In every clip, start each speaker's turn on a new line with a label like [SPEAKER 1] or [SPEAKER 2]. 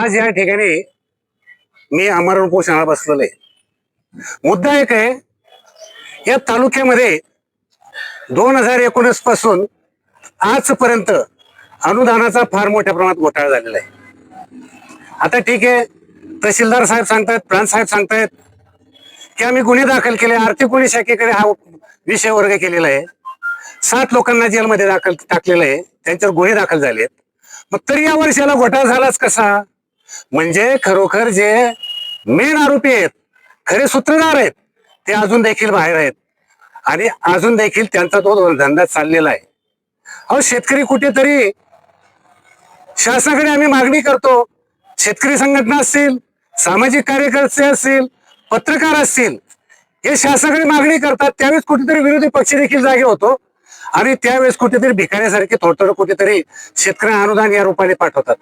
[SPEAKER 1] आज या ठिकाणी मी अमरण उपोषणाला बसलेलो आहे. मुद्दा एक आहे या तालुक्यामध्ये दोन हजार एकोणीसपासून आजपर्यंत अनुदानाचा फार मोठ्या प्रमाणात घोटाळा झालेला आहे. आता ठीक आहे तहसीलदार साहेब सांगतायत प्रांत साहेब सांगतायत की आम्ही गुन्हे दाखल केले आर्थिक गुन्हे शाखेकडे हा विषय वर्ग केलेला आहे. सात लोकांना जेलमध्ये दाखल टाकलेलं आहे त्यांच्यावर गुन्हे दाखल झालेत. मग तरी या वर्षाला घोटाळा झालाच कसा? म्हणजे खरोखर जे मेन आरोपी आहेत खरे सूत्रधार आहेत ते अजून देखील बाहेर आहेत. आणि अजून देखील त्यांचा तो धंदा चाललेला आहे. अहो शेतकरी कुठेतरी शासनाकडे आम्ही मागणी करतो. शेतकरी संघटना असतील सामाजिक कार्यकर्ते असतील पत्रकार असतील हे शासनाकडे मागणी करतात. त्यावेळेस कुठेतरी विरोधी पक्ष देखील जागे होतो. आणि त्यावेळेस कुठेतरी भिकाऱ्यासारखे थोडं थोडं कुठेतरी शेतकऱ्यांना अनुदान या रूपाने पाठवतात.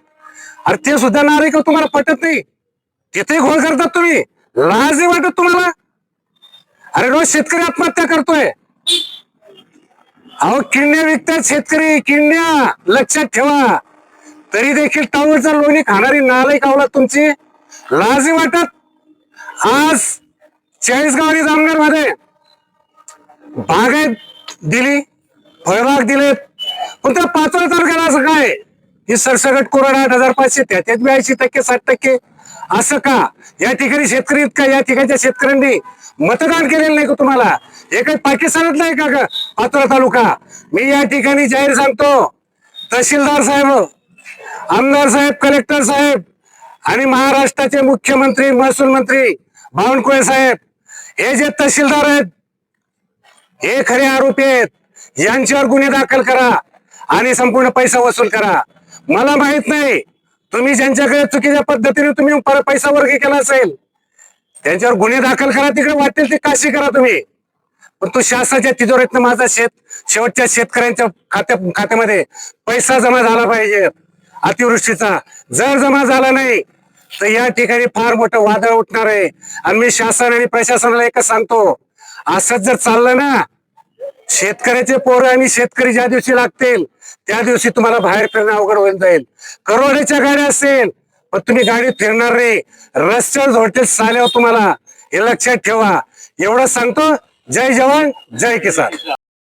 [SPEAKER 1] अरे ते सुद्धा नारे का तुम्हाला पटत नाही? तिथे घोळ करतात तुम्ही. लाज नाही वाटत तुम्हाला? अरे रोज शेतकरी आत्महत्या करतोय. अहो किडण्या विकतात शेतकरी. किडण्या लक्षात ठेवा. तरी देखील टावरचा लोणी खाणारी नालायक कावला तुमची. लाजी वाटत? आज चाळीसगाव जामनेरमध्ये बागायत दिली फळबाग दिलेत. पण त्या पाचव्या तालुक्याला असं काय? ही सरसगट कोरड आठ हजार पाचशे त्याच्यात ब्याऐंशी टक्के साठ टक्के. असं का? या ठिकाणी शेतकरी इतका या ठिकाणच्या शेतकऱ्यांनी मतदान केलेलं नाही का तुम्हाला? हे काही पाकिस्तानात नाही का ग? तालुका. मी या ठिकाणी जाहीर सांगतो. तहसीलदार साहेब आमदार साहेब कलेक्टर साहेब आणि महाराष्ट्राचे मुख्यमंत्री महसूल मंत्री बावनकुळे साहेब हे जे तहसीलदार आहेत हे खरे आरोपी आहेत. यांच्यावर गुन्हे दाखल करा आणि संपूर्ण पैसा वसूल करा. मला माहीत नाही. तुम्ही ज्यांच्याकडे चुकीच्या पद्धतीने तुम्ही पर- पैसा वर्ग केला असेल त्यांच्यावर गुन्हे दाखल करा तिकडे वाटेल ते काशी करा तुम्ही. पण तो शासनाच्या तिजोरीतनं माझा शेत शेवटच्या शेतकऱ्यांच्या खात्या खात्यामध्ये पैसा जमा झाला पाहिजे. अतिवृष्टीचा जर जमा झाला नाही तर या ठिकाणी फार मोठं वादळ उठणार आहे. आणि मी शासन आणि प्रशासनाला एकच सांगतो असंच जर चाललं ना शेतकऱ्याचे पोरं आणि शेतकरी ज्या दिवशी लागतील त्या दिवशी तुम्हाला बाहेर फिरणं अवघड होऊन जाईल. करोड्याच्या गाड्या असेल पण तुम्ही गाडी फिरणार नाही. रस्त्यावर हॉटेल चाल्यावर तुम्हाला हे लक्षात ठेवा. एवढं सांगतो. जय जवान जय किसान.